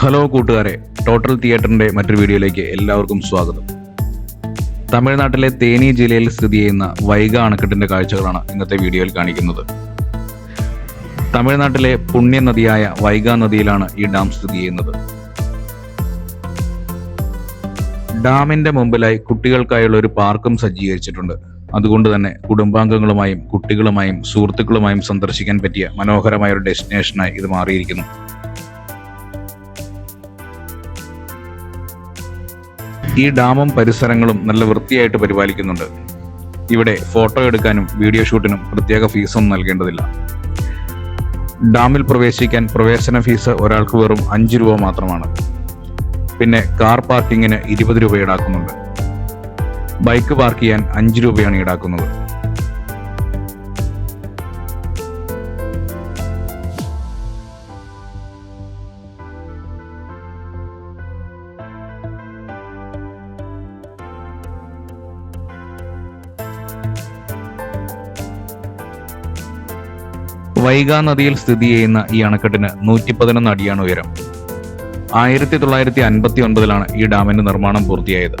Hello കൂട്ടുകാരെ total തിയേറ്ററിന്റെ മറ്റൊരു വീഡിയോയിലേക്ക് എല്ലാവർക്കും സ്വാഗതം. തമിഴ്നാട്ടിലെ തേനി ജില്ലയിൽ സ്ഥിതി ചെയ്യുന്ന വൈഗ അണക്കെട്ടിന്റെ കാഴ്ചകളാണ് ഇന്നത്തെ വീഡിയോയിൽ കാണിക്കുന്നത്. തമിഴ്നാട്ടിലെ പുണ്യ നദിയായ വൈഗ നദിയിലാണ് ഈ ഡാം സ്ഥിതി ചെയ്യുന്നത്. ഡാമിന്റെ മുമ്പിലായി കുട്ടികൾക്കായുള്ള ഒരു പാർക്കും സജ്ജീകരിച്ചിട്ടുണ്ട്. അതുകൊണ്ട് തന്നെ കുടുംബാംഗങ്ങളുമായും കുട്ടികളുമായും സുഹൃത്തുക്കളുമായും സന്ദർശിക്കാൻ പറ്റിയ മനോഹരമായ ഒരു ഡെസ്റ്റിനേഷനായി ഇത് മാറിയിരിക്കുന്നു. ഈ ഡാമും പരിസരങ്ങളും നല്ല വൃത്തിയായിട്ട് പരിപാലിക്കുന്നുണ്ട്. ഇവിടെ ഫോട്ടോ എടുക്കാനും വീഡിയോ ഷൂട്ടിനും പ്രത്യേക ഫീസൊന്നും നൽകേണ്ടതില്ല. ഡാമിൽ പ്രവേശിക്കാൻ പ്രവേശന ഫീസ് ഒരാൾക്ക് വെറും അഞ്ച് രൂപ മാത്രമാണ്. പിന്നെ കാർ പാർക്കിങ്ങിന് ഇരുപത് രൂപ ഈടാക്കുന്നുണ്ട്. ബൈക്ക് പാർക്ക് ചെയ്യാൻ അഞ്ച് രൂപയാണ് ഈടാക്കുന്നത്. വൈഗാ നദിയിൽ സ്ഥിതി ചെയ്യുന്ന ഈ അണക്കെട്ടിന് നൂറ്റി പതിനൊന്ന് അടിയാണ് ഉയരം. ആയിരത്തി തൊള്ളായിരത്തി അൻപത്തി ഒൻപതിലാണ് ഈ ഡാമിന്റെ നിർമ്മാണം പൂർത്തിയായത്.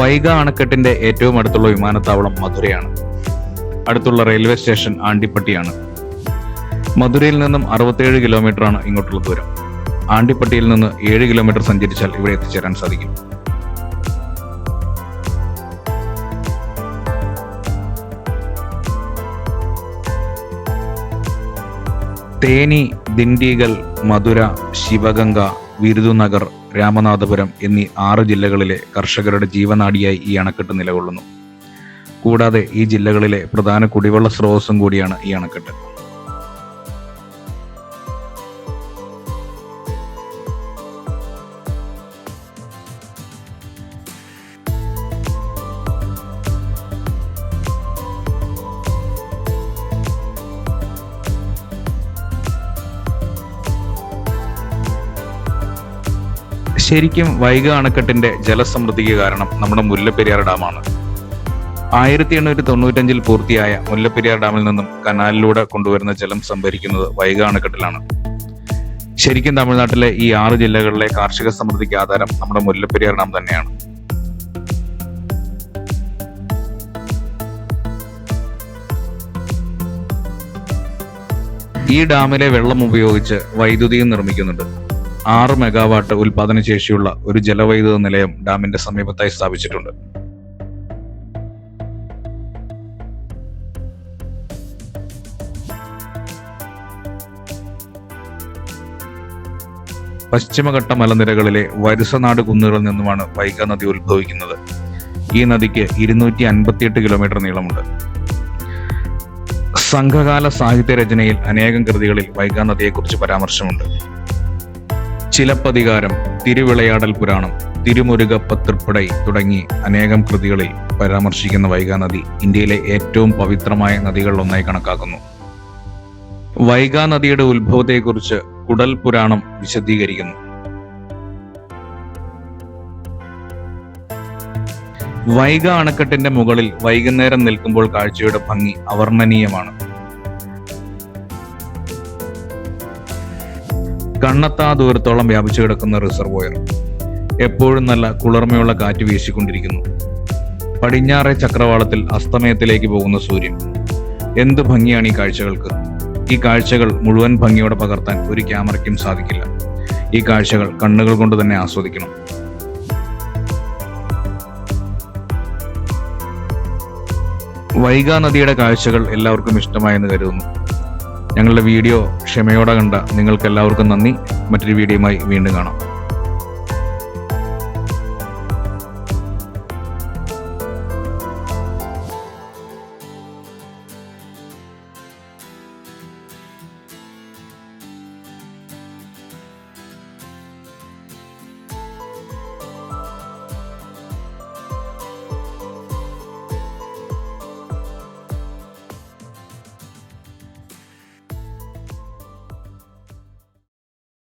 വൈഗ അണക്കെട്ടിന്റെ ഏറ്റവും അടുത്തുള്ള വിമാനത്താവളം മധുരയാണ്. അടുത്തുള്ള റെയിൽവേ സ്റ്റേഷൻ ആണ്ടിപ്പട്ടിയാണ്. മധുരയിൽ നിന്നും അറുപത്തേഴ് കിലോമീറ്ററാണ് ഇങ്ങോട്ടുള്ള ദൂരം. ആണ്ടിപ്പട്ടിയിൽ നിന്ന് ഏഴ് കിലോമീറ്റർ സഞ്ചരിച്ചാൽ ഇവിടെ എത്തിച്ചേരാൻ സാധിക്കും. തേനി ദിണ്ടിഗൽ മധുര ശിവഗംഗ വിരുദുനഗർ രാമനാഥപുരം എന്നീ ആറ് ജില്ലകളിലെ കർഷകരുടെ ജീവനാടിയായി ഈ അണക്കെട്ട് നിലകൊള്ളുന്നു. കൂടാതെ ഈ ജില്ലകളിലെ പ്രധാന കുടിവെള്ള സ്രോതസ്സും കൂടിയാണ് ഈ അണക്കെട്ട്. ശരിക്കും വൈഗ അണക്കെട്ടിന്റെ ജലസമൃദ്ധിക്ക് കാരണം നമ്മുടെ മുല്ലപ്പെരിയാർ ഡാമാണ്. ആയിരത്തി എണ്ണൂറ്റി തൊണ്ണൂറ്റഞ്ചിൽ പൂർത്തിയായ മുല്ലപ്പെരിയാർ ഡാമിൽ നിന്നും കനാലിലൂടെ കൊണ്ടുവരുന്ന ജലം സംഭരിക്കുന്നത് വൈഗ അണക്കെട്ടിലാണ്. ശരിക്കും തമിഴ്നാട്ടിലെ ഈ ആറ് ജില്ലകളിലെ കാർഷിക സമൃദ്ധിക്ക് ആധാരം നമ്മുടെ മുല്ലപ്പെരിയാർ ഡാം തന്നെയാണ്. ഈ ഡാമിലെ വെള്ളം ഉപയോഗിച്ച് വൈദ്യുതിയും നിർമ്മിക്കുന്നുണ്ട്. ആറ് മെഗാവാട്ട് ഉൽപാദന ശേഷിയുള്ള ഒരു ജലവൈദ്യുത നിലയം ഡാമിന്റെ സമീപത്തായി സ്ഥാപിച്ചിട്ടുണ്ട്. പശ്ചിമഘട്ട മലനിരകളിലെ വരുസനാട് കുന്നുകളിൽ നിന്നുമാണ് വൈഗ നദി ഉത്ഭവിക്കുന്നത്. ഈ നദിക്ക് ഇരുന്നൂറ്റി അൻപത്തിയെട്ട് കിലോമീറ്റർ നീളമുണ്ട്. സംഘകാല സാഹിത്യ രചനയിൽ അനേകം കൃതികളിൽ വൈഗ നദിയെക്കുറിച്ച് പരാമർശമുണ്ട്. ചിലപ്പതികാരം തിരുവിളയാടൽ പുരാണം തിരുമുരുക പത്തിർപ്പടൈ തുടങ്ങി അനേകം കൃതികളിൽ പരാമർശിക്കുന്ന വൈഗാ നദി ഇന്ത്യയിലെ ഏറ്റവും പവിത്രമായ നദികളിലൊന്നായി കണക്കാക്കുന്നു. വൈഗാ നദിയുടെ ഉത്ഭവത്തെക്കുറിച്ച് കുടൽ പുരാണം വിശദീകരിക്കുന്നു. വൈഗ അണക്കെട്ടിന്റെ മുകളിൽ വൈകുന്നേരം നിൽക്കുമ്പോൾ കാഴ്ചയുടെ ഭംഗി അവർണനീയമാണ്. കണ്ണെത്താ ദൂരത്തോളം വ്യാപിച്ചു കിടക്കുന്ന റിസർവോയർ എപ്പോഴും നല്ല കുളിർമയുള്ള കാറ്റ് വീശിക്കൊണ്ടിരിക്കുന്നു. പടിഞ്ഞാറെ ചക്രവാളത്തിൽ അസ്തമയത്തിലേക്ക് പോകുന്ന സൂര്യൻ. എന്ത് ഭംഗിയാണ് ഈ കാഴ്ചകൾക്ക്? ഈ കാഴ്ചകൾ മുഴുവൻ ഭംഗിയോടെ പകർത്താൻ ഒരു ക്യാമറയ്ക്കും സാധിക്കില്ല. ഈ കാഴ്ചകൾ കണ്ണുകൾ കൊണ്ട് തന്നെ ആസ്വദിക്കണം. വൈഗാ നദിയുടെ കാഴ്ചകൾ എല്ലാവർക്കും ഇഷ്ടമായെന്ന് കരുതുന്നു. ഞങ്ങളുടെ വീഡിയോ ക്ഷമയോടെ കണ്ട നിങ്ങൾക്ക് എല്ലാവർക്കും നന്ദി. മറ്റൊരു വീഡിയോയുമായി വീണ്ടും കാണാം.